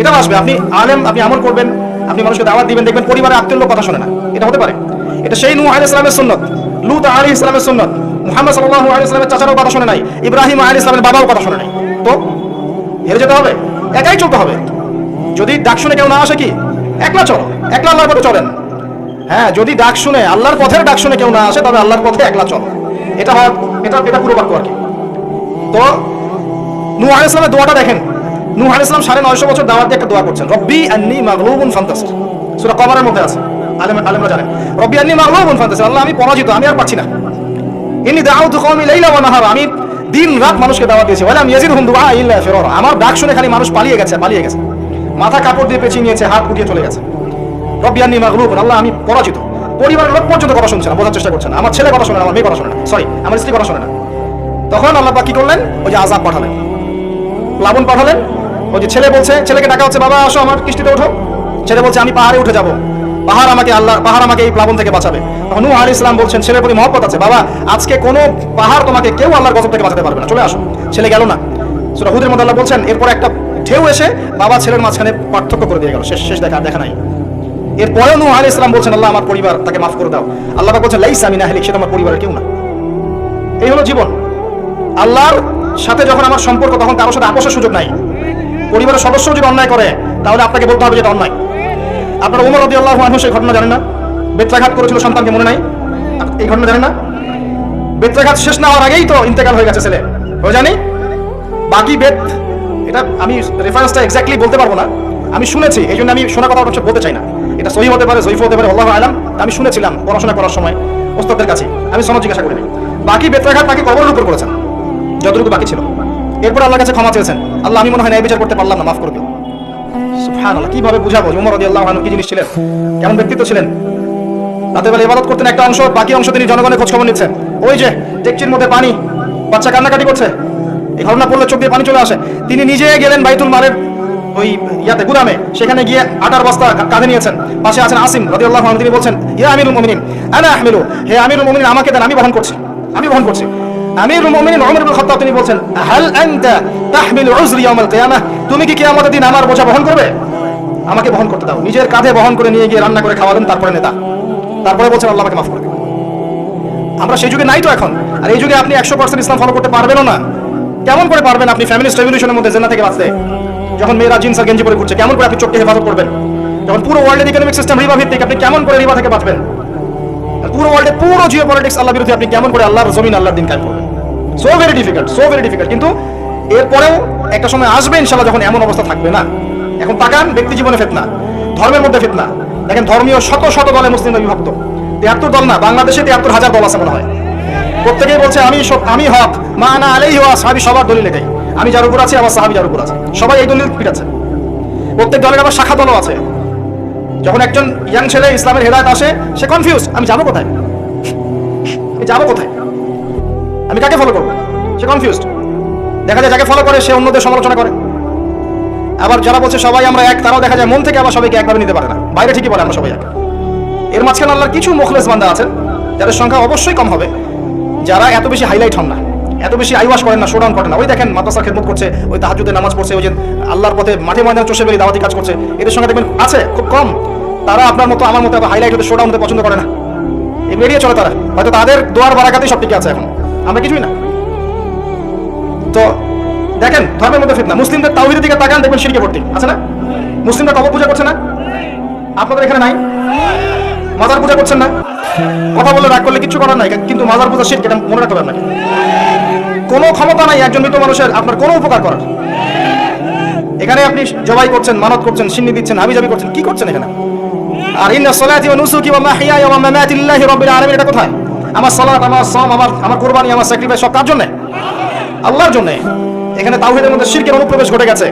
এটা আসবে। আপনি আলেম, আপনি আমল করবেন, আপনি মানুষকে দাওয়াত দিবেন, দেখবেন পরিবারের আত্মীয় লোক কথা শোনে না। এটা হতে পারে। এটা সেই নূহ আলাইহিস সালামের সুন্নত। লুত আলাইহিস সালামের সুন্নত। মুহাম্মদ সাল্লাল্লাহু আলাইহি সাল্লামের চাচারও কথা শোনে নাই। ইব্রাহিম আলাইহিস সালামের বাবাও কথা শোনে নাই। তো হেরে যেতে হবে। একাই চলতে হবে। যদি ডাক শুনে কেউ না আসে কি? একলা চলো। একলা আল্লাহর পথে চলেন। হ্যাঁ যদি ডাক শুনে, আল্লাহর পথের ডাক শুনে কেউ না আসে, তবে আল্লাহর পথে একলা চলো। এটা হয়, এটা এটা পুরো বাক্য আর কি। তো নূহ আলাইহিস সালামের দোয়াটা দেখেন। নূহ আলাইহিস সালাম বছর একটা দোয়া করছেন। রব্বি মাগলুবুন সূরা মধ্যে আছে। আলেম আলেমরা জানেন রব্বি মাগলুবুন আল্লাহ, আমি পরাজিত, আমি আর না। দাউতু কওমি লাইলা ওয়া আমি দিন রাত মানুষকে দাওয়াত দিয়েছি। ওয়ালাম ইয়াজিদহুম দুআ ইল্লা আমার ডাক শুনে খালি মানুষ পালিয়ে গেছে পালিয়ে গেছে। মাথা কাপড় দিয়ে পেঁচিয়ে নিয়েছে, হাত উঠিয়ে চলে গেছে। রব্বি আন্নি মাগলুবুন, আল্লাহ, আমি পরাজিত। পরিবারের লোক পর্যন্ত কথা শুনছে না, বোঝার চেষ্টা করছে না। আমার ছেলে কথা শোনে না, আমার মেয়ে কথা শোনে না। সরি আমার স্ত্রী কথা শোনে না। তখন আল্লাহ কি করলেন? ওই যে আজাব পাঠালেন। পাঠালেন। ওই যে ছেলে বলছে, ছেলেকে ডাকা হচ্ছে, বাবা, আসো আমার কিস্তিতে ওঠো। ছেলে বলছে, আমি পাহাড়ে উঠে যাব। পাহাড় আমাকে আল্লাহ, পাহাড় আমাকে এই প্লাবন থেকে বাঁচাবে। তখন নূহ আলাইহিস সালাম বলছেন, ছেলের প্রতি মহব্বত আছে। বাবা, আজকে কোনো পাহাড় তোমাকে কেউ আল্লাহর গজব থেকে বাঁচাতে পারবে না। চলে আসো। ছেলে গেল না। সূরা হুদের মধ্যে আল্লাহ বলছেন, এরপর একটা ঢেউ এসে বাবা ছেলের মাঝখানে পার্থক্য করে দিয়ে গেল। শেষ শেষ দেখা দেখা নাই। এরপরেও নূহ আলাইহিস সালাম বলছেন, আল্লাহ, আমার পরিবার তাকে মাফ করে দাও। আল্লাহ বলছেন, লাইসা মিন আহলিক সেটা আমার পরিবারের কেউ না। এই হলো জীবন। আল্লাহর সাথে যখন আমার সম্পর্ক, তখন কারোর সাথে আপোষের সুযোগ নাই। পরিবারের সদস্য যদি অন্যায় করে, তাহলে আপনাকে বলতে হবে যেটা অন্যায়। আপনার উমর রদি আল্লাহ মানুষ এই ঘটনা জানেন না? বেত্রাঘাত করেছিল সন্তানকে মনে নাই? এই ঘটনা জানেন না? বেত্রাঘাত শেষ না হওয়ার আগেই তো ইন্তেকাল হয়ে গেছে ছেলে। হয়ে জানি বাকি বেত এটা আমি রেফারেন্সটা এক্স্যাক্টলি বলতে পারব না। আমি শুনেছি, এই জন্য আমি শোনা কথা অবশ্য বলতে চাই না। এটা সহি হতে পারে জয়ীফ হতে পারে, আল্লাহ আলাম। আমি শুনেছিলাম পড়াশোনা করার সময় ওস্তাদের কাছে। আমি সনদ জিজ্ঞাসা করিনি। বাকি বেত্রাঘাত তাকে কবরের উপর করেছেন, যতটুকু বাকি ছিল। এরপর আল্লাহর কাছে ক্ষমা চেয়েছেন। আল্লাহ, আমি মনে হয় ন্যায় বিচার করতে পারলাম না, মাফ করে দিও। সুবহানাল্লাহ, কীভাবে বুঝাবো উমর রাদিয়াল্লাহু আনহু কি জিনিস ছিলেন? কেমন ব্যক্তিত্ব ছিলেন? রাতের বেলা ইবাদত করতেন একটা অংশ, বাকি অংশ তিনি জনগণের খোঁজ খবর নিচ্ছেন। ওই যে ডেকচির মধ্যে পানি, বাচ্চা কান্নাকাটি করছে। এই ঘটনা পড়লে চোখ দিয়ে পানি চলে আসে। তিনি নিজে গেলেন বাইতুল মালের ওই ইয়াতে, গুদামে। সেখানে গিয়ে আটার বস্তা কাঁধে নিয়েছেন। পাশে আছেন আসিম রাদিয়াল্লাহু আনহু। তিনি বলছেন ইয়া আমিরুল মুমিনিন, আনা আহমিলু, হে আমিরুল মুমিনিন, আমাকে দেন, আমি বহন করছি। আমি বহন করছি। আমিরুল মুমিনিন তিনি তুমি কি কিয়ামতের দিন আমার বোঝা বহন করবে? আমাকে বহন করতে দাও। নিজের কাঁধে বহন করে নিয়ে গিয়ে রান্না করে খাওয়ালেন তারপরে নেতা। তারপরে বলছেন মাফ করে আমরা সেই যুগে নাই তো এখন। আর এই যুগে আপনি একশো পার্সেন্ট ইসলাম ফলো করতে পারবেনও না। কেমন করে পারবেন আপনি ফ্যামিলিস্ট রেভলিউশনের মধ্যে জেনা থেকে বাঁচতে? যখন মেয়েরা জিন্স গেঞ্জি পরে ঘুরছে, কেমন করে আপনি চোখকে হেফাজত করবেন? যখন পুরো ওয়ার্ল্ডের ইকোনমিক সিস্টেম রিবা ভিত্তিক আপনি কেমন করে রিবা থেকে বাঁচবেন? পুরো ওয়ার্ল্ডে পুরো জিও পলিটিক্স আল্লাহ বিরোধী আপনি কেমন করে আল্লাহর জমিন, আল্লাহর দিন কায়েম করবেন? So very difficult so very difficult কিন্তু এরপরেও একটা সময় আসবে ইনশাল্লাহ যখন এমন অবস্থা থাকবে না। এখন তাকান, ব্যক্তি জীবনে ফেতনা, ধর্মের মধ্যে ফেতনা। দেখেন ধর্মীয় শত শত দলে মুসলিমরা বিভক্ত। তিয়াত্তর দল না, বাংলাদেশে তিয়াত্তর হাজার দল আছে মনে হয়। প্রত্যেকেই বলছে, আমি আমি হক, মা আনা আলাই হওয়া সাহাবি সবার দলিল এটাই। আমি যার উপর আছি, আমার সাহাবি যার উপর আছে। সবাই এই দলিল পিটাচ্ছে প্রত্যেক দলের আবার শাখা দলও আছে। যখন একজন ইয়াং ছেলে ইসলামের হেদায়ত আসে, সে কনফিউজ আমি যাব কোথায়? যাব কোথায়? আমি কাকে ফলো করব? সে কনফিউজড দেখা যায়, যাকে ফলো করে, সে অন্যদের সমালোচনা করে। আবার যারা বলছে সবাই আমরা এক, তারাও দেখা যায় মন থেকে আবার সবাইকে একভাবে নিতে পারে না। বাইরে ঠিকই বলে আমরা সবাই এক। এর মাঝখানে আল্লাহর কিছু মুখলেস বান্দা আছেন, যাদের সংখ্যা অবশ্যই কম হবে। যারা এত বেশি হাইলাইট হন না, এত বেশি আইওয়াশ করেন না শোডাউন করেন না। ওই দেখেন, মাদ্রাসার খেদমত করছে, ওই তাহাজুদের নামাজ পড়ছে, ওই যে আল্লাহর পথে মাঠে ময়দানে চষে বেরিয়ে দাওয়াতি কাজ করছে। এদের সঙ্গে দেখবেন আছে, খুব কম। তারা আপনার মতো, আমার মতো হাইলাইট হতে শোডাউন হতে পছন্দ করে না। এগুলো বেরিয়ে চলে তারা। হয়তো তাদের দোয়ার বারাকাতেই সব টিকে আছে এখন। আমরা কিছুই না। তো দেখেন, ধর্মের মধ্যে ফিতনা। মুসলিমদের তাওহিদের দিকে তাকান, দেখবেন শিরকে ভর্তি। আছে না? মুসলিমরা কবর পূজা করছে না? আপনাদের এখানে নাই? মাজার পূজা করছেন না? কথা বলে রাগ করলে কিছু করার নাই, কিন্তু মাজার পূজা এটা মনে রাখতে হবে আপনাকে কোনো ক্ষমতা নাই একজন মৃত মানুষের, আপনার কোনো উপকার করার। এখানে আপনি জবাই করছেন, মানত করছেন, সিন্নি দিচ্ছেন, হাবিজাবি করছেন, কি করছেন এখানে? আর ইন্না সলাতি ওয়া নুসুকি ওয়া মাহইয়ায়া ওয়া মামাতি রাব্বিল আলামিন, এটা কোথায়? আমার সালাত, আমার সাম আমার আমার কুরবানি, আমার স্যাক্রিফাইস সব কার জন্য? আল্লাহর জন্য। এখানে তাওহীদের মধ্যে শিরকের অনুপ্রবেশ ঘটে গেছে।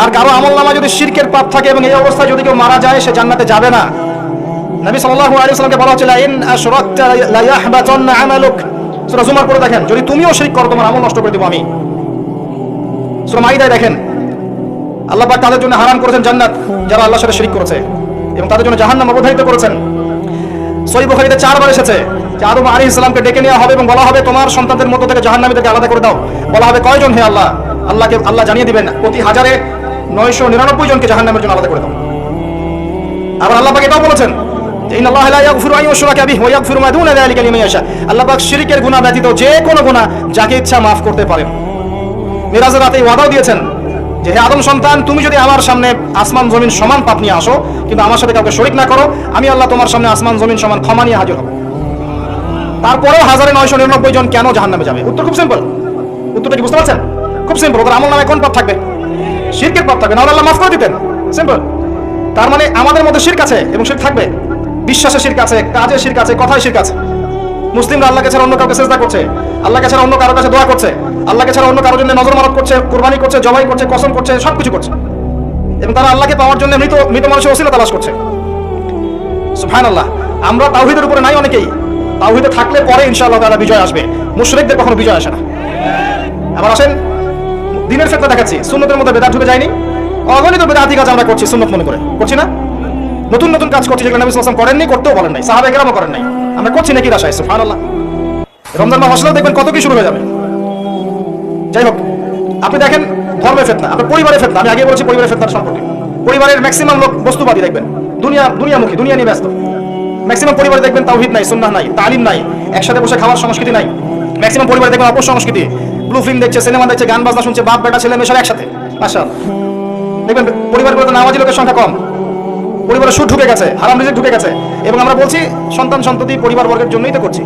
আর কারও আমল নামা যদি শিরকের পাপ থাকে এবং এই অবস্থায় যদি কেউ মারা যায়, সে জান্নাতে যাবে না। নবী আলাইহি ওয়াসাল্লামকে বলা ইন আশরাকতা লা আমালুক। সূরা জুমার দেখেন, যদি তুমিও শিরক করো, তোমার আমল নষ্ট করে দেব আমি। সূরা মাইদায় দেখেন, আল্লাহ পাক তাদের জন্য হারাম করেছেন জান্নাত, যারা আল্লাহর সাথে শিরক করেছে এবং তাদের জন্য জাহান্নাম অবধারিত করেছেন। সহি বুখারীতে চারবার এসেছে যে আদম আলাইহিস সালামকে ডেকে নেওয়া হবে এবং বলা হবে, তোমার সন্তানদের মধ্য থেকে জাহান্নামীদেরকে আলাদা করে দাও। বলা হবে, কয়জন হে আল্লাহ? আল্লাহকে, আল্লাহ জানিয়ে দিবেন, প্রতি হাজারে নয়শো নিরানব্বই জনকে জাহান্নামের জন্য আলাদা করে দাও। আবার আল্লাহ এটাও বলেছেন ব্যতীত যাকে ইচ্ছা maaf করতে মিরাজের রাতে দিয়েছেন যে আদম সন্তান, তুমি যদি আমার সামনে আসমান, জমিন সমান আসো, কিন্তু আমার সাথে কাউকে শরিক না করো, আমি আল্লাহ তোমার সামনে আসমান, জমিন সমান ক্ষমা নিয়ে হাজির হব। তারপরেও হাজারে নয়শো নিরানব্বই জন কেন জাহান্নামে যাবে? উত্তর খুব সিম্পল উত্তরটা কি বুঝতে পারছেন? খুব সিম্পল ওদের আমল নামে কোন পাপ থাকবে। শিরকের পাপ থাকবে, নাহলে আল্লাহ মাফ করে দিতেন। সিম্পল তার মানে আমাদের মধ্যে শিরক আছে এবং শিরক থাকবে। বিশ্বাসের শিরক আছে, কাজের শিরক আছে কথায় শিরক আছে। মুসলিমরা আল্লাহকে ছাড়া অন্য কাউকে চেষ্টা করছে, আল্লাহকে ছাড়া অন্য কারোর কাছে দোয়া করছে, আল্লাহকে ছাড়া অন্য কারোর জন্য নজর মারত করছে, কোরবানি করছে, জবাই করছে, কসম করছে সব কিছু করছে। এবং তারা আল্লাহকে পাওয়ার জন্য মৃত মৃত মানুষের অসিলা তালাশ করছে। সুফান আল্লাহ আমরা তাওহিদের উপরে নাই অনেকেই। তাওহিদে থাকলে পরে ইনশাআল্লাহ তারা বিজয় আসবে। মুশরিকদের কখনো বিজয় আসে না। আবার আসেন, দিনের ফেতনা দেখাচ্ছি। সুন্নতের মধ্যে বেদাত ঢুকে যায়নি। অগণিত বেদাতি কাজ আমরা করছি সুন্নত মনে করে। করছি না? নতুন নতুন কাজ করছি যেগুলো নবী ওয়াসাল্লাম করেননি, করতেও বলেন নাই। সাহাবা একরামও করেন নাই। আমরা করছি নাকি আশায় সুবহানাল্লাহ। রমজান মাস আসলেও দেখবেন কত কি শুরু হয়ে যাবে। যাই হোক, আপনি দেখেন ধর্মের ফেতনা, আপনার পরিবারের ফেতনা। আমি আগে বলেছি পরিবারের ফেতনার সম্পর্কে। পরিবারের ম্যাক্সিমাম লোক বস্তুবাদী দেখবেন। দুনিয়া, দুনিয়ামুখী, দুনিয়া নিয়ে ব্যস্ত। ম্যাক্সিমাম পরিবারে দেখবেন তাওহিদ নাই, সুন্নাহ নাই, তালিম নাই, একসাথে বসে খাওয়ার সংস্কৃতি নাই। ম্যাক্সিমাম পরিবারে দেখবেন অপর সংস্কৃতি। ব্লু ফিল্ম দেখছে সিনেমা দেখছে, গান বাজনা শুনছে, বাপ, বেটা, ছেলে মেয়ে একসাথে। মাশাল। দেখবেন পরিবারগুলোতে নামাজি লোকের সংখ্যা কম। পরিবারে সুদ ঢুকে গেছে, হারাম রিজিক ঢুকে গেছে। এবং আমরা বলছি, সন্তান সন্ততি, পরিবার বর্গের জন্যই তো করছি।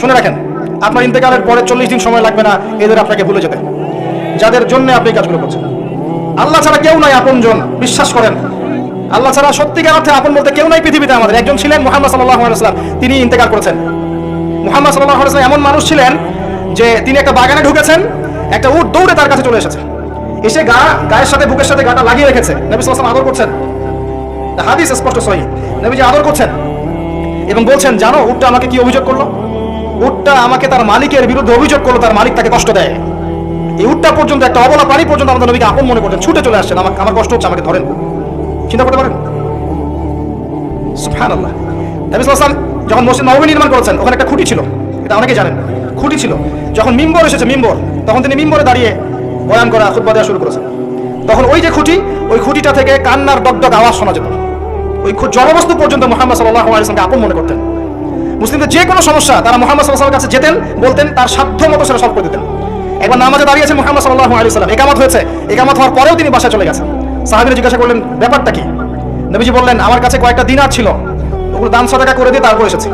শুনে রাখেন, আপনার ইন্তেকালের পরে চল্লিশ দিন সময় লাগবে না, এদের আপনাকে ভুলে যেতে। যাদের জন্য আপনি কাজগুলো করছেন। আল্লাহ ছাড়া কেউ নাই আপনজন, বিশ্বাস করেন। আল্লাহ ছাড়া সত্যিকার অর্থে আপন বলতে কেউ নাই পৃথিবীতে আমাদের। একজন ছিলেন মোহাম্মদ সাল্লাহ আলাইসাল্লাম তিনি ইন্তেকাল করেছেন। মোহাম্মদ সাল্লাহ আলাইসাল্লাম এমন মানুষ ছিলেন যে তিনি একটা বাগানে ঢুকেছেন, একটা উট দৌড়ে তার কাছে চলে এসেছে। এসে গা, গায়ের সাথে, বুকের সাথে গাটা লাগিয়ে রেখেছে। নবী সাল্লাম আদর করছেন। হাদিস স্পষ্ট সহি। নবীজি আদর করছেন এবং বলছেন, জানো, উটটা আমাকে কি অভিযোগ করল? উটটা আমাকে তার মালিকের বিরুদ্ধে অভিযোগ করল, তার মালিক তাকে কষ্ট দেয়। এই উটটা পর্যন্ত, একটা অবলা প্রাণী পর্যন্ত আমাদের নবীকে আপন মনে করছেন ছুটে চলে আসছেন। আমাকে আমার কষ্ট হচ্ছে, আমাকে ধরেন। চিন্তা করতে পারেন? সুবহানাল্লাহ। নবী সাল্লাল্লাহু আলাইহি ওয়াসাল্লাম যখন মসজিদ নবমী নির্মাণ করেছেন, ওখানে একটা খুঁটি ছিল। এটা অনেকে জানেন। খুঁটি ছিল। যখন মিম্বর এসেছে, মিম্বর, তখন তিনি মিম্বরে দাঁড়িয়ে বয়ান করা, খুতবা দেওয়া শুরু করেছেন। তখন ওই যে খুঁটি, ওই খুঁটিটা থেকে কান্নার দগদগ আওয়াজ শোনা যেত। ওই জড়বস্তু পর্যন্ত মোহাম্মদ সাল্লাহ আলাইসলামকে আপন মনে করতেন। মুসলিমদের যে কোনো সমস্যা, তারা মোহাম্মদ সাল্লাহ কাছে যেতেন, বলতেন, তার সাধ্য মতো সেটা সলভ করে দিতেন। একবার নামাজে দাঁড়িয়েছে মোহাম্মদ সাল্লাহ আলী সাল্লাম একামত হয়েছে। একামত হওয়ার পরেও তিনি বাসায় চলে গেছেন। সাহাবিরা জিজ্ঞাসা করলেন, ব্যাপারটা কি? নবীজি বললেন, আমার কাছে কয়েকটা দিনার ছিল। ওগুলো দান সদাকা করে দিয়ে তারপর এসেছি।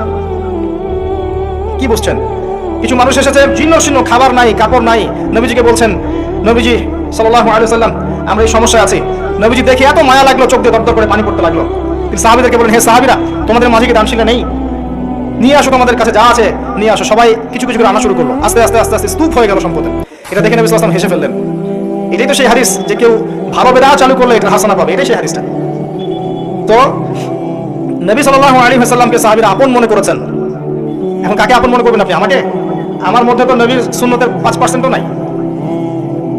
কি বুঝছেন? কিছু মানুষ এসেছে জীর্ণ শীর্ণ খাবার নাই, কাপড় নাই। নবীজিকে বলছেন, নবীজি সাল্লাহ আলী সাল্লাম আমরা এই সমস্যায় আছি। নবীজি দেখে এত মায়া লাগল, চোখ দিয়ে দপ্তর করে পানি পড়তে লাগল। তিনি সাহাবিদেরকে বললেন, হে সাহাবিরা, তোমাদের মাঝে কি দান শিলা নেই? নিয়ে আসো তোমাদের কাছে যা আছে, নিয়ে আসো। সবাই কিছু কিছু করে আনা শুরু করল। আস্তে আস্তে আস্তে আস্তে স্তূপ হয়ে গেল সম্পদের এটা দেখে নবী সাল্লাম হেসে ফেললেন। এটাই তো সেই হারিস যে কেউ ভালো বেদা চালু করলে এটা হাসানা পাবে, এটাই সেই হারিসটা তো নবী সাল্লাহ আলী হাসাল্লামকে সাহাবিরা আপন মনে করেছেন। এখন কাকে আপন মনে করবেন আপনি? আমাকে? আমার মধ্যে তো নবীর শূন্যতের পাঁচ পার্সেন্টও নাই।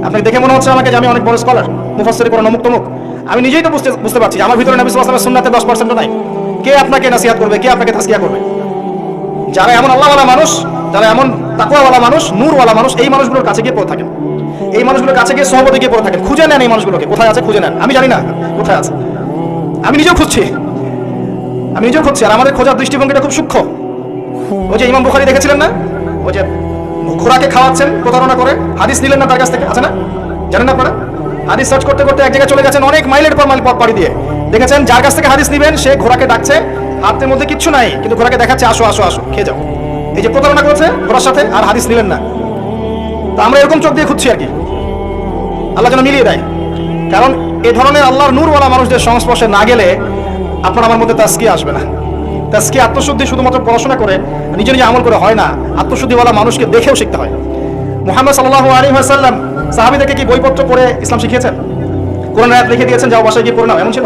আপনাকে দেখে মনে হচ্ছে আমাকে যে আমি অনেক বড় স্কলার মুফাসসির কোরআন অমুক তমুক। আমি নিজেই তো বুঝতে বুঝতে পারছি আমার ভিতরে নবী সাল্লাল্লাহু আলাইহি সুন্নাতের দশ পার্সেন্টও নাই। কে আপনাকে নাসিহাত করবে? কে আপনাকে তাসকিয়া করবে? যারা এমন আল্লাহওয়ালা মানুষ তারা এমন তাকওয়াওয়ালা মানুষ, নূরওয়ালা মানুষ, এই মানুষগুলোর কাছে গিয়ে পড়ে থাকেন। এই মানুষগুলোর কাছে গিয়ে সহবতে গিয়ে পড়ে থাকেন। খুঁজে নেন এই মানুষগুলোকে। কোথায় আছে? খুঁজে নেন। আমি জানি না। কোথায় আছে? আমি নিজেও খুঁজছি। আমি নিজেও খুঁজছি। আর আমাদের খোঁজার দৃষ্টিভঙ্গিটা খুব সূক্ষ্ম। ওই যে ইমাম বুখারি দেখেছিলেন না? ওই যে ঘোড়াকে খাওয়াচ্ছেন, প্রতারণা করে। হাদিস নিলেন না তার কাছ থেকে? আছে না? জানেন না আপনারা? হাদিস সার্চ করতে করতে এক জায়গায় চলে গেছেন অনেক মাইলের পর মাইল পাড়ি দিয়ে। দেখেছেন, যার কাছ থেকে হাদিস নিবেন, সে ঘোড়াকে ডাকছে। হাতের মধ্যে কিচ্ছু নাই, কিন্তু ঘোড়াকে দেখাচ্ছে, আসো আসো আসো, খেয়ে যাও। এই যে প্রতারণা করেছে ঘোড়ার সাথে, আর হাদিস নিলেন না। তা আমরা এরকম চোখ দিয়ে খুঁজছি আর কি। আল্লাহ যেন মিলিয়ে দেয়। কারণ এ ধরনের আল্লাহর নূরওয়ালা মানুষদের সংস্পর্শে না গেলে আপনার আমার মধ্যে তাস্কি আসবে না। তাস্কি আত্মশুদ্ধি শুধুমাত্র পড়াশোনা করে, নিজে নিজে আমল করে হয় না, আত্মশুদ্ধিওয়ালা মানুষকে দেখেও শিখতে হয়। মোহাম্মদ সাল্লাহ আলী সাল্লাম সাহাবিদেরকে কি বইপত্র পড়ে ইসলাম শিখিয়েছেন? কোরআন আয়াত লিখে দিয়েছেন, যাও বাসায় গিয়ে পড়ে নাও, এমন ছিল?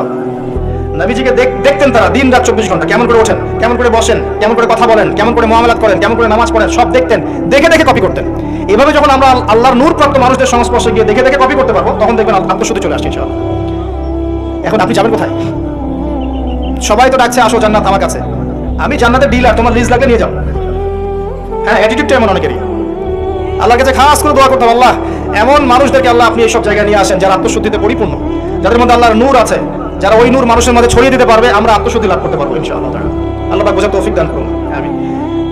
নবীজিকে দেখতেন তারা দিন রাত চব্বিশ ঘণ্টা। কেমন করে ওঠেন, কেমন করে বসেন, কেমন করে কথা বলেন, কেমন করে মহামেলাত করেন, কেমন করে নামাজ পড়েন, সব দেখতেন, দেখে দেখে কপি করতেন। এভাবে যখন আমরা আল্লাহর নূর প্রাপ্ত মানুষদের সংস্পর্শে গিয়ে দেখে দেখে কপি করতে পারব, তখন দেখবেন আত্ম- আত্মশুদ্ধি চলে আসছে, ইনশাআল্লাহ। এখন আপনি যাবেন কোথায়? সবাই তো ডাকছে, আসো জান্নাত আমার কাছে। আমি জান্নাতের ডিলার তোমার লিজ লাগলে নিয়ে যাও। হ্যাঁ অ্যাটিটিউডটা এমন অনেকেরই। আল্লাহর কাছে খাস করে দোয়া করতাম, আল্লাহ, এমন মানুষদেরকে আল্লাহ আপনি এইসব জায়গায় নিয়ে আসেন যারা আত্মশুদ্ধিতে পরিপূর্ণ, যাদের মধ্যে আল্লাহর নূর আছে। যারা ওই নূর মানুষের মধ্যে ছড়িয়ে দিতে পারবে, আমরা আত্মশুদ্ধি লাভ করতে পারব ইনশাআল্লাহ। আল্লাহ পাক বোঝার তৌফিক দান করুন।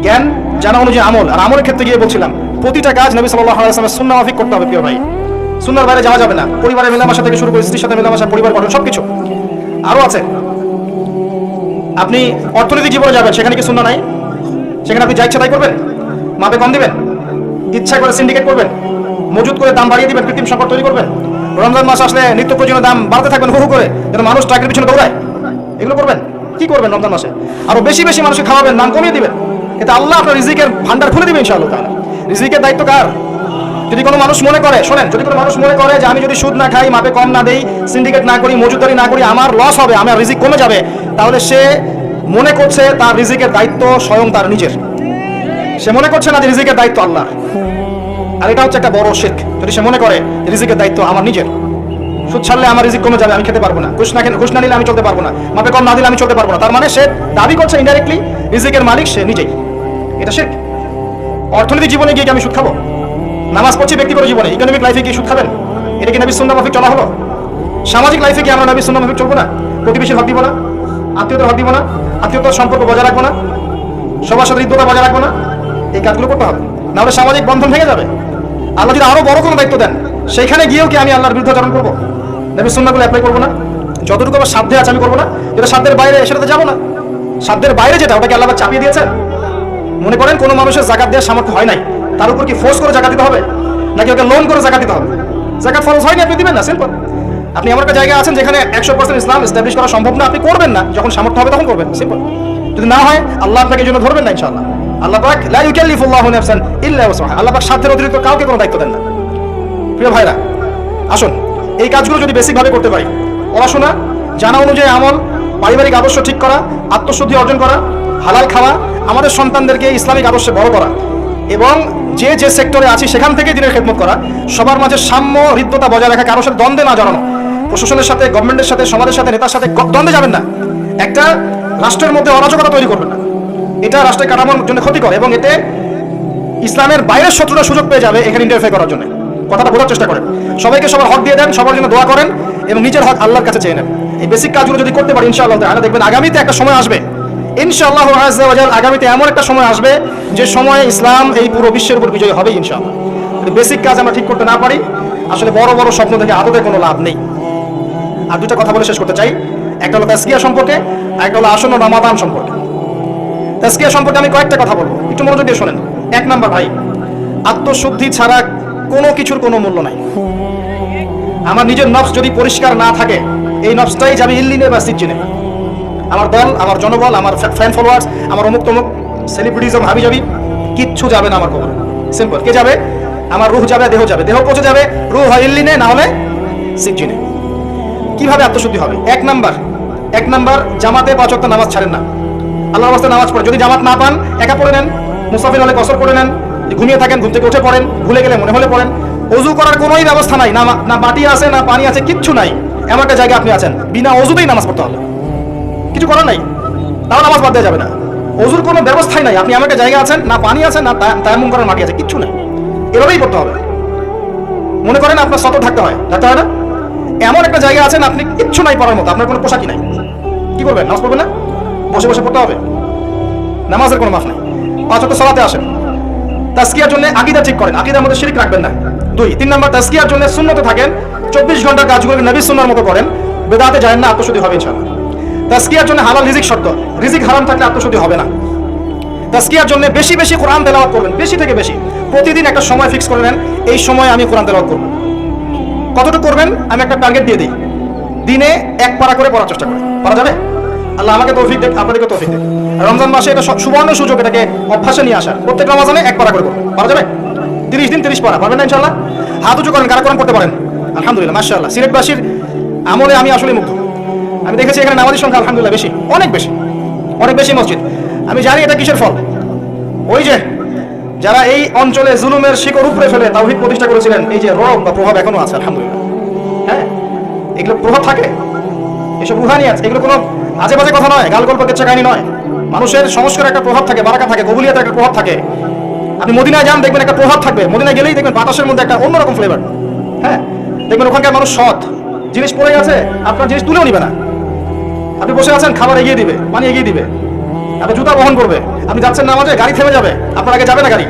জ্ঞান, জানা অনুযায়ী আমল। আর আমলের ক্ষেত্রে গিয়ে বলছিলাম, প্রতিটা কাজ নবী আলাইহি ওয়াসাল্লামের মাফিক করতে হবে প্রিয় ভাই। সুন্নার বাইরে যাওয়া যাবে না। পরিবারের মেলামেশা থেকে শুরু করে স্ত্রীর সাথে মেলামেশা, পরিবার গঠন, সবকিছু। আরও আছে। আপনি অর্থনৈতিক জীবনে যাবেন, সেখানে কি শূন্য নাই? সেখানে আপনি যা ইচ্ছা তাই করবেন? মাপে কম দিবেন? ইচ্ছা করে সিন্ডিকেট করবেন? মজুত করে দাম বাড়িয়ে দিবেন? কৃত্রিম সংকট তৈরি করবেন? রমজান মাস আসলে নিত্য প্রয়োজনীয় দাম বাড়তে থাকবেন, হু করে, যেন মানুষ টাকার পিছনে দৌড়ায়। এগুলো করবেন? কি করবেন রমজান মাসে? আরও বেশি বেশি মানুষকে খাওয়াবেন দাম কমিয়ে দিবেন। এতে আল্লাহ আপনার রিজিকের ভান্ডার খুলে দিবেন ইনশাআল্লাহ তাআলা। রিজিকের দায়িত্ব কার? যদি কোনো মানুষ মনে করে, শোনেন, যদি কোনো মানুষ মনে করে যে আমি যদি সুদ না খাই, মাপে কম না দেই সিন্ডিকেট না করি, মজুদারি না করি, আমার লস হবে, আমার রিজিক কমে যাবে, তাহলে সে মনে করছে তার রিজিকের দায়িত্ব স্বয়ং তার নিজের। সে মনে করছে না যে রিজিকের দায়িত্ব আল্লাহ আর এটা হচ্ছে একটা বড় শেখ যদি সে মনে করে রিজিকের দায়িত্ব আমার নিজের, সুদ ছাড়লে আমার রিজিক কমে যাবে, আমি খেতে পারব না। ঘুষ না ঘুষ না নিলে আমি চলতে পারব না। মাপে কম না দিলে আমি চলতে পারব না। তার মানে সে দাবি করছে ইনডাইরেক্টলি রিজিকের মালিক সে নিজেই। এটা শেখ অর্থনৈতিক জীবনে গিয়ে কি আমি সুদ খাব? নামাজ পড়ছি ব্যক্তিগত জীবনে ইকোনমিক লাইফে কি সুদ খাবেন? এটা কি নবী সুন্না মাফিক চলা হলো? সামাজিক লাইফে কি আমরা নবী সুন্না মাফিক চলবো না? প্রতিবেশীর হক দিব না? আত্মীয়তার হক দিব না? আত্মীয়তার সম্পর্ক বজায় রাখব না? সবার সাথে হৃদ্যতা বজায় রাখব না? এই কাজগুলো করতে হবে। নাহলে সামাজিক বন্ধন ভেঙে যাবে। আল্লাহ যদি আরও বড় কোনো দায়িত্ব দেন, সেখানে গিয়েও কি আমি আল্লাহর বিরুদ্ধাচরণ করব? নবী সুন্নাগুলো অ্যাপ্লাই করব না? যতটুকু আমার সাধ্যে আছে আমি করব না? যেটা সাধ্যের বাইরে, সেটাতে যাব না। সাধ্যের বাইরে যেটা, ওটাকে আল্লাহ চাপিয়ে দিয়েছেন। মনে করেন কোনো মানুষের জাকাত দেওয়ার সামর্থ্য হয় নাই। তার উপর কি ফোর্স করে জাকাত দিতে হবে? নাকি ওকে লোন করে জাকাত দিতে হবে? জাকাত ফরজ হয়নি, আপনি দিবেন না সিম্পল আপনি এমন একটা জায়গায় আছেন যেখানে একশো পার্সেন্ট ইসলাম এস্টাবলিশ করা সম্ভব না, আপনি করবেন না। যখন সামর্থ্য হবে তখন করবেন সিম্পল যদি না হয়, আল্লাহ আপনাকে জন্য ধরবেন না ইনশাআল্লাহ। আল্লাহ পাক, লা ইউকাল্লিফুল্লাহু নাফসান ইল্লা ওয়াসআহা আল্লাহ পাক সাধ্যের অতিরিক্ত কাউকে কোনো দায়িত্ব দেন না। প্রিয় ভাইরা, আসুন, এই কাজগুলো যদি বেসিকভাবে করতে পারি, পড়াশোনা, জানা অনুযায়ী আমল, পারিবারিক আদর্শ ঠিক করা, আত্মশুদ্ধি অর্জন করা, হালাল খাওয়া, আমাদের সন্তানদেরকে ইসলামিক আদর্শে বড় করা, এবং যে যে সেক্টরে আছি সেখান থেকে দিনের খেদমত করা, সবার মাঝে সাম্য, হৃদ্যতা বজায় রাখা, কারোর সাথে দ্বন্দ্বে না জড়ানো, প্রশাসনের সাথে গভর্নমেন্টের সাথে, সমাজের সাথে, নেতার সাথে দ্বন্দ্বে যাবেন না। একটা রাষ্ট্রের মধ্যে অরাজকতা তৈরি করবেন না। এটা রাষ্ট্রের কাঠামোর জন্য ক্ষতিকর এবং এতে ইসলামের বাইরের শত্রুরা সুযোগ পেয়ে যাবে এখানে ইন্টারফেয়ার করার জন্য। কথাটা বোঝার চেষ্টা করেন। সবাইকে সবার হক দিয়ে দেন, সবার জন্য দোয়া করেন এবং নিজের হক আল্লাহর কাছে চেয়ে নেন। এই বেসিক কাজগুলো যদি করতে পারি, ইনশাআল্লাহ তাহলে দেখবেন আগামীতে একটা সময় আসবে। ইনশাআল্লাহ আগামীতে এমন একটা সময় আসবে যে সময়ে ইসলাম এই পুরো বিশ্বের উপর বিজয় হবে ইনশাআল্লাহ। বেসিক কাজ আমরা ঠিক করতে না পারি, আসলে বড় বড় স্বপ্ন থেকে আদতে কোনো লাভ নেই। আর দুটা কথা বলে শেষ করতে চাই। একটা হলো তাস্কিয়া সম্পর্কে, একটা হলো আসন্ন রমাদান সম্পর্কে। তাস্কিয়া সম্পর্কে আমি কয়েকটা কথা বলব, একটু মনোযোগ দিয়ে শোনেন। এক নাম্বার ভাই, আত্মশুদ্ধি ছাড়া কোনো কিছুর কোনো মূল্য নাই। আমার নিজের নফস যদি পরিষ্কার না থাকে, এই নফসটাই যাবে ইল্লিনে বা সিজ্জিনে আমার দল, আমার জনবল, আমার ফ্যান ফলোয়ার্স আমার অমুক তমুক সেলিব্রিটিজম হাবি যাবি কিচ্ছু যাবে না আমার খবর সিম্পল কে যাবে? আমার রুহ যাবে, দেহ যাবে। দেহ পচে যাবে, রুহ হয় ইল্লিনে না হলে সিজ্জিনে কীভাবে আত্মশুদ্ধি হবে? এক নাম্বার এক নাম্বার, জামাতে পাঁচ ওয়াক্ত নামাজ ছাড়েন না। আল্লাহর রাস্তায় নামাজ পড়ে। যদি জামাত না পান, একা পড়ে নেন, মুসাফির হলে কসর করে নেন, ঘুমিয়ে থাকেন, ঘুম থেকে উঠে পড়েন, ভুলে গেলে মনে হলে পড়েন। অজু করার কোনোই ব্যবস্থা নাই, না না মাটি আছে, না পানি আছে, কিচ্ছু নাই। এমন একটা জায়গায় আপনি আছেন, বিনা অজুতেই নামাজ পড়তে হবে। কিছু করার নাই, তাও নামাজ বাদ দেওয়া যাবে না। অজুর কোনো ব্যবস্থাই নাই, আপনি এমন একটা জায়গা আছেন, না পানি আছে, না তায়ামুম করার মাটি আছে, কিচ্ছু নাই। এভাবেই পড়তে হবে। মনে করেন আপনার সতর থাকতে হয় থাকতে হয় না? এমন একটা জায়গা আছেন, আপনি কিচ্ছু নাই পড়ার মতো, আপনার কোনো পোশাকই নাই। কি করবেন? নামাজ পড়বেন না? বসে বসে পড়তে হবে। নামাজের কোনো মাফ নেই। পাঁচ ওয়াক্ত সালাতে আসেন। তাস্কিয়ার জন্য আকিদা ঠিক করেন। আকিদার মধ্যে শিরিক রাখবেন না। দুই, তিন নম্বর তাস্কিয়ার জন্য শূন্যতে থাকেন। চব্বিশ ঘণ্টার কাজগুলোকে নবী সুন্নার মতো করেন। বেদাতে যায় না, আত্মশুদ্ধি হবে ইনশাআল্লাহ। তাস্কিয়ার জন্য হালাল রিজিক শর্ত। রিজিক হারাম থাকলে আত্মশুদ্ধি হবে না। তাস্কিয়ার জন্য বেশি বেশি কোরআন তেলাওয়াত করবেন, বেশি থেকে বেশি। প্রতিদিন একটা সময় ফিক্স করে নেন, এই সময় আমি কোরআন তেলাওয়াত করব। কতটুকু করবেন? আমি একটা টার্গেট দিয়ে দিই। দিনে এক পারা করে পড়ার চেষ্টা করি। পারা যাবে? আল্লাহ আমাকে তৌফিক দেখ আপনাদেরকে তৌফিক দেখ। রমজান মাসে এটা সুবর্ণ সুযোগ, এটাকে অভ্যাসে নিয়ে আসার প্রত্যেক রমাজানে এক পারা করে করব পারা যাবে? তিরিশ দিন তিরিশ পারা পারবেন না ইনশাল্লাহ হাত উঁচু করেন, কারা কোরআন পড়তে পারেন? আলহামদুলিল্লাহ, মাশাআল্লাহ। সিলেটবাসীর আমলে আমি আসলে মুগ্ধ। আমি দেখেছি এখানে নামাজের সংখ্যা আলহামদুলিল্লাহ বেশি, অনেক বেশি অনেক বেশি মসজিদ। আমি জানি এটা কিসের ফল। ওই যে যারা এই অঞ্চলে জুলুমের শিকড় উপরে ফেলে তাওহিদ প্রতিষ্ঠা করেছিলেন, এই যে রব বা প্রভাব এখনও আছে, আলহামদুলিল্লাহ। হ্যাঁ? এগুলো প্রভাব থাকে? এসব রুহানি আছে। এগুলো কোনো আজে বাজে কথা নয় গাল গল্প কেচ্ছা কাহিনী নয়। মানুষের সংস্কার একটা প্রভাব থাকে, বারাকা থাকে কবুলিয়াতের একটা প্রভাব থাকে। আপনি মদিনায় যান, দেখবেন একটা প্রভাব থাকবে। মদিনায় গেলেই দেখবেন বাতাসের মধ্যে একটা অন্যরকম ফ্লেভার হ্যাঁ? দেখবেন ওখানকার মানুষ সৎ। জিনিস পড়ে গেছে আপনার জিনিস তুলেও নিবে না। আপনি বসে আছেন, খাবার এগিয়ে দিবে, পানি এগিয়ে দিবে। আপনি জুতা বহন করবে। আপনি যাচ্ছেন না নামাজে, গাড়ি থেমে যাবে। আপনার আগে যাবে না গাড়ি।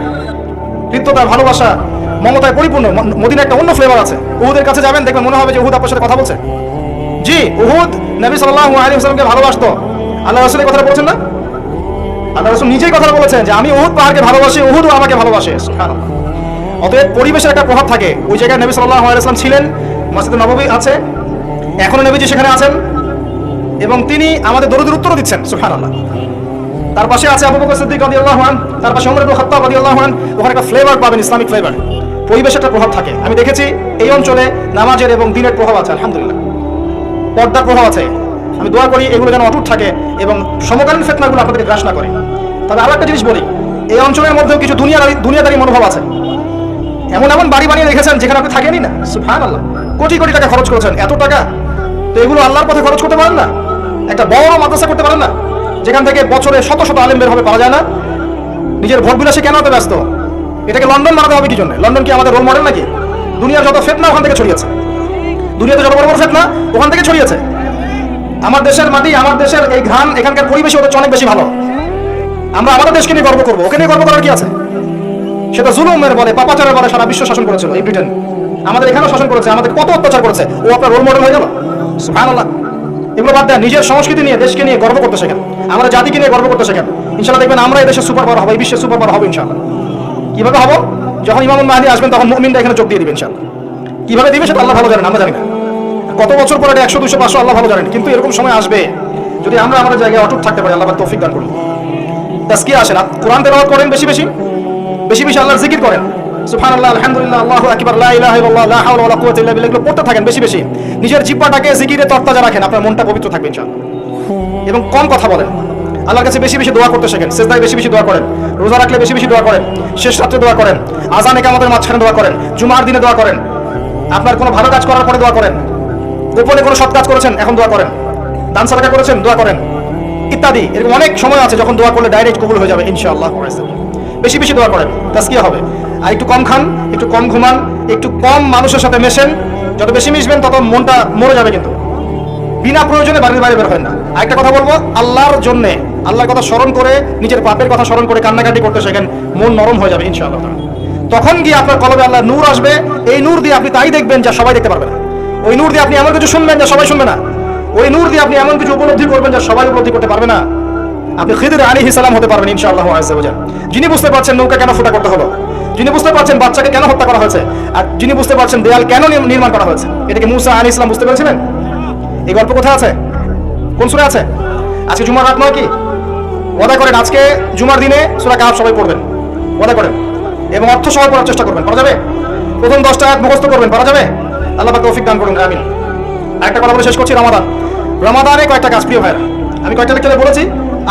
কৃত্যতা, ভালোবাসা, মমতায় পরিপূর্ণ। ম- মদিনা একটা অন্য ফ্লেভার আছে। উহুদের কাছে যাবেন, দেখবেন মনে হবে যে উহুদ আপনার সাথে কথা বলছে। জি, উহুদ নবী সাল্লাল্লাহু আলাইহি ওয়াসাল্লামকে ভালোবাসতো। আল্লাহ রাসূলের কথা বলছেন না? আল্লাহ রাসূল নিজেই কথা বলেছেন যে, আমি উহুদ পাহাড়কে ভালোবাসি, উহুদও আমাকে ভালোবাসে। অতএব পরিবেশের একটা প্রভাব থাকে। ওই জায়গায় নবী সাল্লাল্লাহু আলাইহি ওয়াসাল্লাম ছিলেন, মসজিদে নববী আছে এখনও নবীজি সেখানে আছেন, এবং তিনি আমাদের দরুদের উত্তর দিচ্ছেন, সুবহানাল্লাহ। তার পাশে আছে আবু বকর সিদ্দিক রাদিয়াল্লাহু আন তার পাশে ইবনে খাত্তাব রাদিয়াল্লাহু আন ওখানে একটা ফ্লেভার পাবেন, ইসলামিক ফ্লেভার পরিবেশের একটা প্রভাব থাকে। আমি দেখেছি এই অঞ্চলে নামাজের এবং দিনের প্রভাব আছে, আলহামদুলিল্লাহ। পর্দার প্রভাব আছে। আমি দোয়া করি এগুলো যেন অটুট থাকে এবং সমকালীন ফেতনাগুলো আপনাদেরকে গ্রাস না করে। তবে আরও একটা জিনিস বলি, এই অঞ্চলের মধ্যেও কিছু দুনিয়াদারি দুনিয়াদারি মনোভাব আছে। এমন এমন বাড়ি বানিয়ে রেখেছেন যেখানে আপনি থাকেনই না। সুফান আল্লাহ কোটি কোটি টাকা খরচ করেছেন, এত টাকা। তো এগুলো আল্লাহর পথে খরচ করতে পারেন না? একটা বড় মাদ্রাসা করতে পারেন না? যেখান থেকে বছরে শত শত আলেম বের হবে, পারা যায় না। নিজের ভোট বিলাসে কেন এত ব্যস্ত? এটাকে লন্ডন বানাতে হবে কি জন্য? লন্ডন কি আমাদের রোল মডেল নাকি? দুনিয়ার যত ফেতনা ওখান থেকে ছড়িয়েছে। দুনিয়াতে যত বড় ফেতনা, ওখান থেকে ছড়িয়েছে আমার দেশের মাটি, আমার দেশের এই ঘ্রাণ, এখানকার পরিবেশ চেয়ে অনেক বেশি ভালো। আমরা আমাদের দেশকে নিয়ে গর্ব করব। ওকে নিয়ে গর্ব করার কি আছে? সেটা জুলুমের বলে, পাপাচারের বলে সারা বিশ্ব শাসন করেছিল এই ব্রিটেন। আমাদের এখানেও শাসন করেছে আমাদের কত অত্যাচার করেছে। ও আপনার রোল মডেল হয়ে গেল? এগুলো বাদ দেন, নিজের সংস্কৃতি নিয়ে, দেশকে নিয়ে গর্ব করতে শেখেন। আমরা জাতিকে নিয়ে গর্ব করতে শেখেন। ইনশাল্লাহ দেখবেন আমরা এই দেশের সুপার পাওয়ার হব, এই বিশ্বের সুপার পাওয়ার হব ইনশাল্লাহ কীভাবে হব? যখন ইমামুল মাহাদি আসবেন, তখন মুমিনরা এখানে যোগ দিয়ে দিবেন ইনশাল্লাহ কীভাবে দিবে সেটা আল্লাহ ভালো জানেন, আমরা জানি না। কত বছর পরে একশো দুশো পাঁচশো, আল্লাহ ভালো জানেন। কিন্তু এরকম সময় আসবে, যদি আমরা আমাদের জায়গায় অটুট থাকতে পারি, আল্লাহ তৌফিক দান করুন। তাস্কিয়া আসেন। আর কোরআন তেলাওয়াত করেন বেশি বেশি? বেশি বেশি আল্লাহর জিকির করেন। সুবহানাল্লাহ, আলহামদুলিল্লাহ, আল্লাহু আকবার কুওয়াতা ইল্লা এগুলো পড়তে থাকেন বেশি বেশি। নিজের জিহ্বাটাকে জিকিরে তরতাজা রাখেন, আপনার মনটা পবিত্র থাকবে ইনশাআল্লাহ। এবং কম কথা বলেন। আল্লাহর কাছে বেশি বেশি দোয়া করতে শেখেন, সেজদায় বেশি বেশি দোয়া করেন, রোজা রাখলে বেশি বেশি দোয়া করেন, শেষ রাত্রে দোয়া করেন আজান আমাদের মাঝখানে দোয়া করেন, জুমার দিনে দোয়া করেন। আপনার কোনো ভালো কাজ করার পরে দোয়া করেন। গোপনে কোনো সৎ কাজ করেছেন, এখন দোয়া করেন। দান সাদাকা করেছেন, দোয়া করেন। ইত্যাদি, এরকম অনেক সময় আছে যখন দোয়া করলে ডাইরেক্ট কবুল হয়ে যাবে, ইনশাআল্লাহ। বেশি বেশি দোয়া করেন তাস্কিয়া হবে। আর একটু কম খান, একটু কম ঘুমান, একটু কম মানুষের সাথে মেশেন। যত বেশি মিশবেন, তত মনটা মরে যাবে কিন্তু। বিনা প্রয়োজনে বাড়ির বাইরে বের হয় না। আরেকটা কথা বলব, আল্লাহর জন্য, আল্লাহর কথা স্মরণ করে, নিজের পাপের কথা স্মরণ করে কান্নাকাটি করতে শেখেন, মন নরম হয়ে যাবে, ইনশাআল্লাহ। তখন গিয়ে আপনার কলবে আল্লাহ নূর আসবে। এই নূর দিয়ে আপনি তাই দেখবেন যা সবাই দেখতে পারবে না। ওই নূর দিয়ে আপনি এমন কিছু শুনবেন যা সবাই শুনবে না। ওই নূর দিয়ে আপনি এমন কিছু উপলব্ধি করবেন যা সবাই উপলব্ধি করতে পারবে না। আপনি খিদির আলী ইসলাম হতে পারবেন ইনশাআল্লাহ আজাল যিনি বুঝতে পারছেন নৌকা কেন ফুটা করতে হলো, যিনি বুঝতে পারছেন বাচ্চাকে কেন হত্যা করা হয়েছে, আর যিনি বুঝতে পারছেন দেয়াল কেন নির্মাণ করা হয়েছে এটাকে মুসা আলী ইসলাম বুঝতে পেরেছিলেন? এই গল্প কোথায় আছে? কোন সুরে আছে? আজকে জুমার রাত নয় কি? ওয়াদা করেন, আজকে জুমার দিনে সুরা কাহাব সবাই পড়বেন। ওয়াদা করেন। এবং অর্থ সহ পড়ার চেষ্টা করবেন পারা যাবে? প্রথম দশটা আয়াত মুখস্থ করবেন পারা যাবে? আল্লাহ পাক তৌফিক দান করুন, আমিন। আরেকটা কথা বলে শেষ করছি, রমাদান। রমাদানে কয়েকটা কাজ প্রিয় ভাইরা আমি কয়েকটা লেকচারে বলেছি,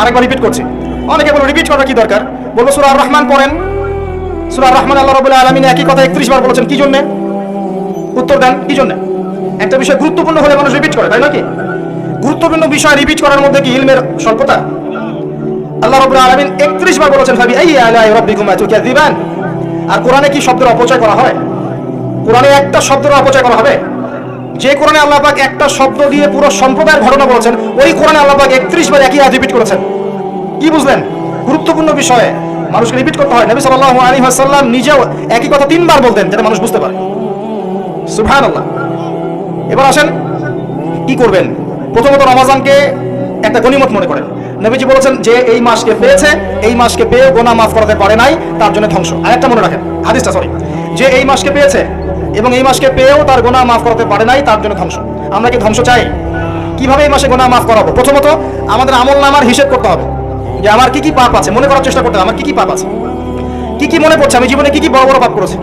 আরেকবার রিপিট করছি। অনেকে বলে রিপিট করার কি দরকার? বলব, সুরা রহমান পড়েন। সুরা রহমান আল্লাহ রবুল্লাহ আলমিন একই কথা একত্রিশ বার বলেছেন, কি জন্যে? উত্তর দেন, কি জন্য? একটা বিষয় গুরুত্বপূর্ণ হলে মানুষ রিপিট করে, তাই নাকি গুরুত্বপূর্ণ বিষয় রিপিট করার মধ্যে কি ইলমের স্বল্পতা? আল্লাহ রবুল্লাহ আলমিন একত্রিশ বার বলেছেন ভাবি এই আলাই রব্বিকুম দিবান আর কোরআনে কি শব্দের অপচয় করা হয়? কোরআনে একটা শব্দের অপচয় করা হবে। যে কোরআনে আল্লাহ পাক একটা শব্দ দিয়ে পুরো সম্প্রদায়ের ঘটনা বলেছেন, ওই কোরআনে আল্লাহ পাক একত্রিশ বার একই আয়াত রিপিট করেছেন। কি বুঝলেন? গুরুত্বপূর্ণ বিষয়ে মানুষকে রিপিট করতে হয়। নবী সাল্লাল্লাহু আলাইহি ওয়াসাল্লাম নিজেও একই কথা তিনবার বলতেন যাতে মানুষ বুঝতে পারে। সুবহানাল্লাহ। এবার আসেন, কি করবেন? প্রথমত রমাজানকে একটা গনিমত মনে করেন। নবীজি বলেছেন যে এই মাসকে পেয়েছে, এই মাসকে পেয়ে গোনা মাফ করাতে পারে নাই, তার জন্য ধ্বংস। আর একটা মনে রাখেন, হাদিসটা সরি যে এই মাসকে পেয়েছে এবং এই মাসকে পেয়েও তার গোনা মাফ করাতে পারে নাই, তার জন্য ধ্বংস। আমরা কি ধ্বংস চাই? কীভাবে এই মাসে গোনা মাফ করাবো? প্রথমত, আমাদের আমল নামার হিসেব করতে হবে। যে আমার কি কি পাপ আছে? মনে করার চেষ্টা করতে হবে, আমার কি কি পাপ আছে? কি কি মনে পড়ছে? আমি জীবনে কি কি বড় বড় পাপ করেছি?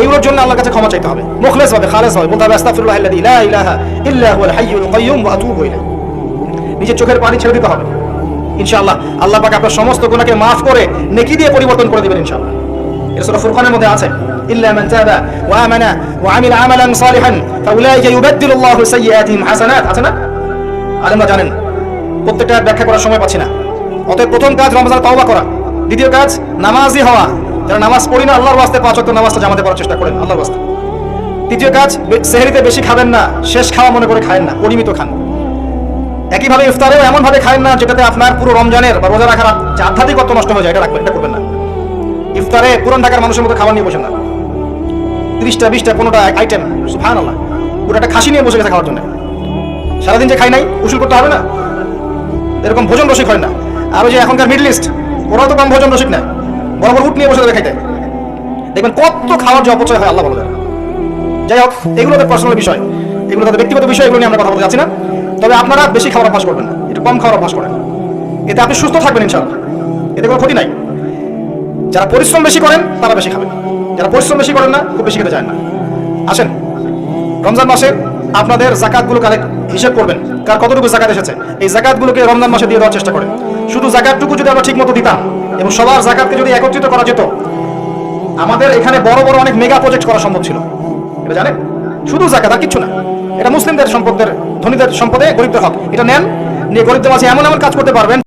এইগুলোর জন্য আল্লাহর কাছে ক্ষমা চাইতে হবে। মুখলেস হবে খালেস হবে বলতে হবে, আস্তাগফিরুল্লাহ আল্লাযী লা ইলাহা ইল্লা হাইয়ুল কাইয়্যুম ওয়া আতুবু ইলাইহি। নিজের চোখের পানি ছেড়ে দিতে হবে। ইনশাআল্লাহ, আল্লাহ পাক আপনার সমস্ত গুনাহকে মাফ করে, নেকি দিয়ে পরিবর্তন করে দিবেন ইনশাআল্লাহ। এর সূরা ফুরকানের মধ্যে আছে। তাবা ওয়া আমানা ওয়া আমিলা আমালান সালিহান ফাউলাইকা ইউবাদদিলুল্লাহু সাইয়্যাতিহিম হাসানাত আছে না? আলেমরা জানেন, প্রত্যেকটা ব্যাখ্যা করার সময় পাচ্ছি না। অতএব প্রথম কাজ রমজান তওবা করা। দ্বিতীয় কাজ, নামাজি হওয়া। যারা নামাজ পড়ি না, আল্লাহর ওয়াস্তে পাঁচ ওয়াক্ত নামাজটা জামাতে পড়ার চেষ্টা করেন, আল্লাহর ওয়াস্তে। তৃতীয় কাজ সেহরিতে বেশি খাবেন না, শেষ খাওয়া মনে করে খায়েন না, পরিমিত খান। একইভাবে ইফতারেও এমনভাবে খায়েন না, যেটাতে আপনার পুরো রমজানের বা রোজা রাখার আধ্যাত্মিকত্ব নষ্ট হয়ে যায়, এটা রাখবেন, এটা করবেন না। ইফতারে পুরান ঢাকার মানুষের মতো খাবার নিয়ে বসেন না। তিরিশটা, বিশটা, পনেরোটা আইটেম আল্লাহ পুরো একটা খাসি নিয়ে বসে গেছে খাওয়ার জন্য। সারাদিন যে খাই নাই, উসুল করতে হবে না? এরকম ভোজন রসিক হয় না। আর ওই যে এখনকার মিডল ইস্ট ওরাও তো কম ভোজন রসিক না। বড় বড় উঠ নিয়ে বসে যাবে খাইতে। দেখবেন কত খাওয়ার যে অপচয় হয়, আল্লাহ জানে। যাই হোক, এগুলো তাদের পার্সোনাল বিষয়। এগুলো তাদের ব্যক্তিগত বিষয়, এগুলো নিয়ে আমরা কথা বলতে যাচ্ছি না। তবে আপনারা বেশি খাওয়ার অভ্যাস করবেন না। একটু কম খাওয়ার অভ্যাস করেন। এতে আপনি সুস্থ থাকবেন ইনশাআল্লাহ। এতে কোনো ক্ষতি নাই। যারা পরিশ্রম বেশি করেন, তারা বেশি খাবেন। যারা পরিশ্রম বেশি করেন না, খুব বেশি খেতে চায় না। আসেন, রমজান মাসে আপনাদের জাকাতগুলো কালেক্ট হিসেব করবেন, কার কতটুকু জাকাত এসেছে। এই জাকাতগুলোকে রমজান মাসে দিয়ে দেওয়ার চেষ্টা করেন। শুধু জাকাতটুকু যদি আমরা ঠিক মতো দিতাম এবং সবার জাকাতকে যদি একত্রিত করা যেত, আমাদের এখানে বড় বড় অনেক মেগা প্রজেক্ট করা সম্ভব ছিল। এটা জানেন? শুধু জাকাত আর কিছু না। এটা মুসলিমদের সম্পদের, ধনীদের সম্পদে গরিবদের হক। এটা নেন, নিয়ে গরিবদের মাঝে এমন এমন কাজ করতে পারবেন